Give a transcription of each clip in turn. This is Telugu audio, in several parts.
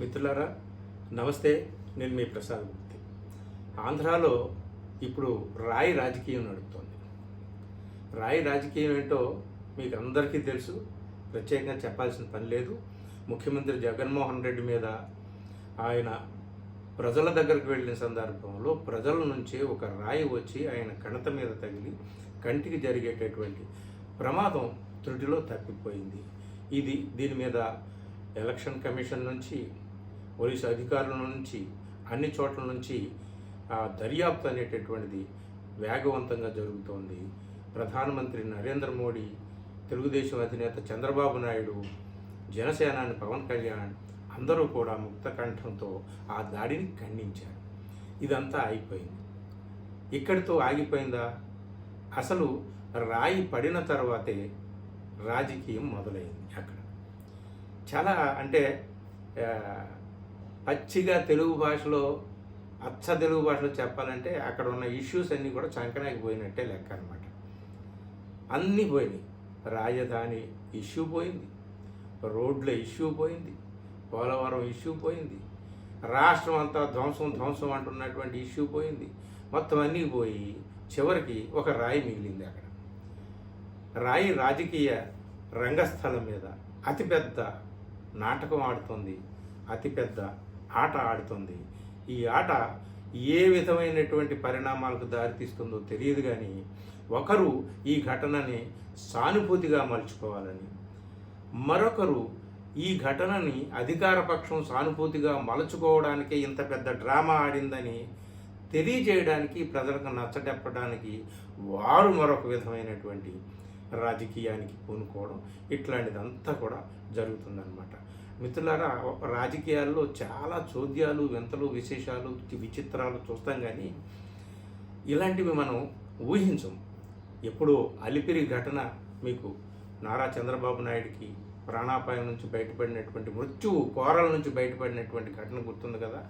మిత్రులారా నమస్తే నేను మీ ప్రసాద్ మూర్తి. ఆంధ్రాలో ఇప్పుడు రాయి రాజకీయం నడుపుతోంది. రాయి రాజకీయం ఏంటో మీకు అందరికీ తెలుసు. ప్రత్యేకంగా చెప్పాల్సిన పని లేదు. ముఖ్యమంత్రి జగన్మోహన్ రెడ్డి మీద ఆయన ప్రజల దగ్గరికి వెళ్ళిన సందర్భంలో ప్రజల నుంచి ఒక రాయి వచ్చి ఆయన కణత మీద తగిలి కంటికి జరిగేటటువంటి ప్రమాదం త్రుటిలో తప్పిపోయింది. ఇది దీని మీద ఎలక్షన్ కమిషన్ నుంచి పోలీసు అధికారుల నుంచి అన్ని చోట్ల నుంచి దర్యాప్తు అనేటటువంటిది వేగవంతంగా జరుగుతోంది. ప్రధానమంత్రి నరేంద్ర మోడీ తెలుగుదేశం అధినేత చంద్రబాబు నాయుడు జనసేనాని పవన్ కళ్యాణ్ అందరూ కూడా ముక్త కంఠంతో ఆ దాడిని ఖండించారు. ఇదంతా అయిపోయింది. ఇక్కడితో ఆగిపోయిందా? అసలు రాయి పడిన తర్వాతే రాజకీయం మొదలైంది అక్కడ. చాలా అంటే పచ్చిగా తెలుగు భాషలో అచ్చ తెలుగు భాషలో చెప్పాలంటే అక్కడ ఉన్న ఇష్యూస్ అన్నీ కూడా చంకనాకి పోయినట్టే లెక్క అనమాట అన్నీ పోయినాయి. రాజధాని ఇష్యూ పోయింది. రోడ్ల ఇష్యూ పోయింది. పోలవరం ఇష్యూ పోయింది. రాష్ట్రం అంతా ధ్వంసం ధ్వంసం అంటున్నటువంటి ఇష్యూ పోయింది. మొత్తం అన్నీ పోయి చివరికి ఒక రాయి మిగిలింది అక్కడ. రాయి రాజకీయ రంగస్థలం మీద అతిపెద్ద నాటకం ఆడుతుంది. అతిపెద్ద ఆట ఆడుతుంది. ఈ ఆట ఏ విధమైనటువంటి పరిణామాలకు దారితీస్తుందో తెలియదు కానీ ఒకరు ఈ ఘటనని సానుభూతిగా మలుచుకోవాలని మరొకరు ఈ ఘటనని అధికారపక్షం సానుభూతిగా మలుచుకోవడానికే ఇంత పెద్ద డ్రామా ఆడిందని తెలియజేయడానికి ప్రజలకు నచ్చటెప్పడానికి వారు మరొక విధమైనటువంటి రాజకీయానికి పూనుకోవడం ఇట్లాంటిదంతా కూడా జరుగుతుందన్నమాట. మిత్రులారా రాజకీయాల్లో చాలా చోద్యాలు వింతలు విశేషాలు విచిత్రాలు చూస్తాం కానీ ఇలాంటివి మనం ఊహించం. ఎప్పుడో అలిపిరి ఘటన మీకు నారా చంద్రబాబు నాయుడికి ప్రాణాపాయం నుంచి బయటపడినటువంటి మృత్యువు కోరల నుంచి బయటపడినటువంటి ఘటన గుర్తుంది కదా?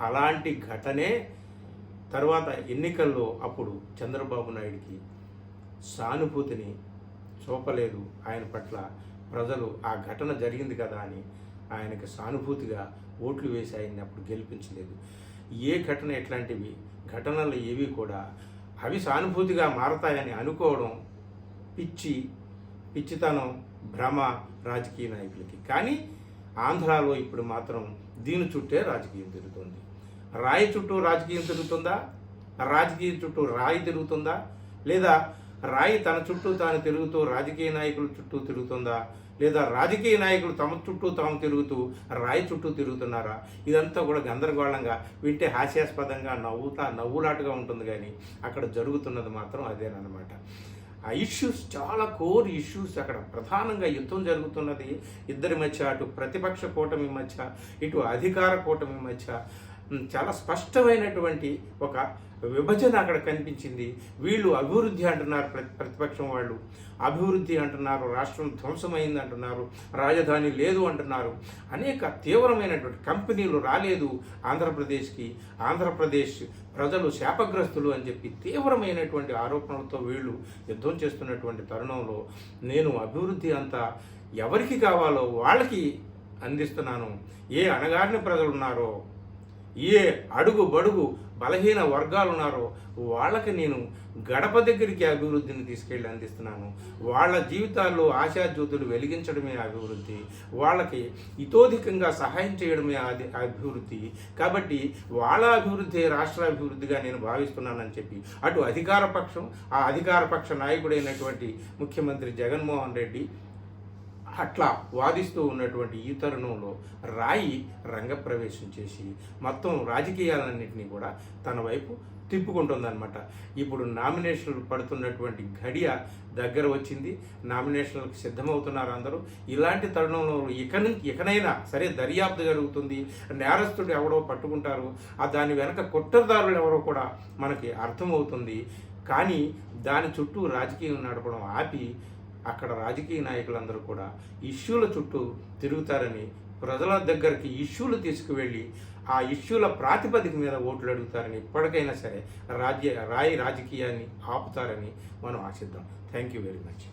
అలాంటి ఘటనే తర్వాత ఎన్నికల్లో అప్పుడు చంద్రబాబు నాయుడికి సానుభూతిని చూపలేదు ఆయన పట్ల ప్రజలు ఆ ఘటన జరిగింది కదా అని ఆయనకి సానుభూతిగా ఓట్లు వేసి ఆయన్ని అప్పుడు గెలిపించలేదు. ఏ ఘటన ఎట్లాంటివి ఘటనలు ఏవి కూడా అవి సానుభూతిగా మారతాయని అనుకోవడం పిచ్చి పిచ్చితనం భ్రమ రాజకీయ నాయకులకి. కానీ ఆంధ్రాలో ఇప్పుడు మాత్రం దీని చుట్టే రాజకీయం తిరుగుతుంది. రాయి చుట్టూ రాజకీయం తిరుగుతుందా? రాజకీయం చుట్టూ రాయి తిరుగుతుందా? లేదా రాయి తన చుట్టూ తాను తిరుగుతూ రాజకీయ నాయకుల చుట్టూ తిరుగుతుందా? లేదా రాజకీయ నాయకులు తమ చుట్టూ తాము తిరుగుతూ రాయి చుట్టూ తిరుగుతున్నారా? ఇదంతా కూడా గందరగోళంగా వింటే హాస్యాస్పదంగా నవ్వుతా నవ్వులాటగా ఉంటుంది కానీ అక్కడ జరుగుతున్నది మాత్రం అదేనమాట ఆ ఇష్యూస్ చాలా కోర్ ఇష్యూస్ అక్కడ. ప్రధానంగా యుద్ధం జరుగుతున్నది. ఇద్దరి మధ్య అటు ప్రతిపక్ష కూటమి మధ్య ఇటు అధికార కూటమి మధ్య. చాలా స్పష్టమైనటువంటి ఒక విభజన అక్కడ కనిపించింది. వీళ్ళు అభివృద్ధి అంటున్నారు ప్రతి ప్రతిపక్షం వాళ్ళు. అభివృద్ధి అంటున్నారు రాష్ట్రం ధ్వంసమైంది అంటున్నారు రాజధాని లేదు అంటున్నారు. అనేక తీవ్రమైనటువంటి కంపెనీలు రాలేదు ఆంధ్రప్రదేశ్కి. ఆంధ్రప్రదేశ్ ప్రజలు శాపగ్రస్తులు అని చెప్పి తీవ్రమైనటువంటి ఆరోపణలతో వీళ్ళు యుద్ధం చేస్తున్నటువంటి తరుణంలో నేను అభివృద్ధి అంతా ఎవరికి కావాలో వాళ్ళకి అందిస్తున్నాను. ఏ అణగారిన ప్రజలు ఉన్నారో ఏ అడుగు బడుగు బలహీన వర్గాలు ఉన్నారో వాళ్ళకి నేను గడప దగ్గరికి అభివృద్ధిని తీసుకెళ్ళి అందిస్తున్నాను. వాళ్ళ జీవితాల్లో ఆశాజ్యోతులు వెలిగించడమే అభివృద్ధి. వాళ్ళకి ఇతోధికంగా సహాయం చేయడమే అది అభివృద్ధి. కాబట్టి వాళ్ళ అభివృద్ధి రాష్ట్ర అభివృద్ధిగా నేను భావిస్తున్నానని చెప్పి అటు అధికార పక్షం ఆ అధికార పక్ష నాయకుడైనటువంటి ముఖ్యమంత్రి జగన్మోహన్ రెడ్డి అట్లా వాదిస్తూ ఉన్నటువంటి ఈ తరుణంలో రాయి రంగప్రవేశం చేసి మొత్తం రాజకీయాలన్నింటినీ కూడా తన వైపు తిప్పుకుంటుందన్నమాట. ఇప్పుడు నామినేషన్లు పడుతున్నటువంటి ఘడియ దగ్గర వచ్చింది. నామినేషన్లకు సిద్ధమవుతున్నారు అందరూ. ఇలాంటి తరుణంలో ఇక ఇకనైనా సరే దర్యాప్తు జరుగుతుంది. నేరస్తుడు ఎవడో పట్టుకుంటారు. ఆ దాని వెనక కుట్రదారులు ఎవరో కూడా మనకి అర్థమవుతుంది. కానీ దాని చుట్టూ రాజకీయం నడపడం ఆపి అక్కడ రాజకీయ నాయకులందరూ కూడా ఇష్యూల చుట్టూ తిరుగుతారని ప్రజల దగ్గరికి ఇష్యూలు తీసుకువెళ్ళి ఆ ఇష్యూల ప్రాతిపదిక మీద ఓట్లు అడుగుతారని ఇప్పటికైనా సరే రాజ్య రాయి రాజకీయాన్ని ఆపుతారని మనం ఆశిద్దాం. Thank you very much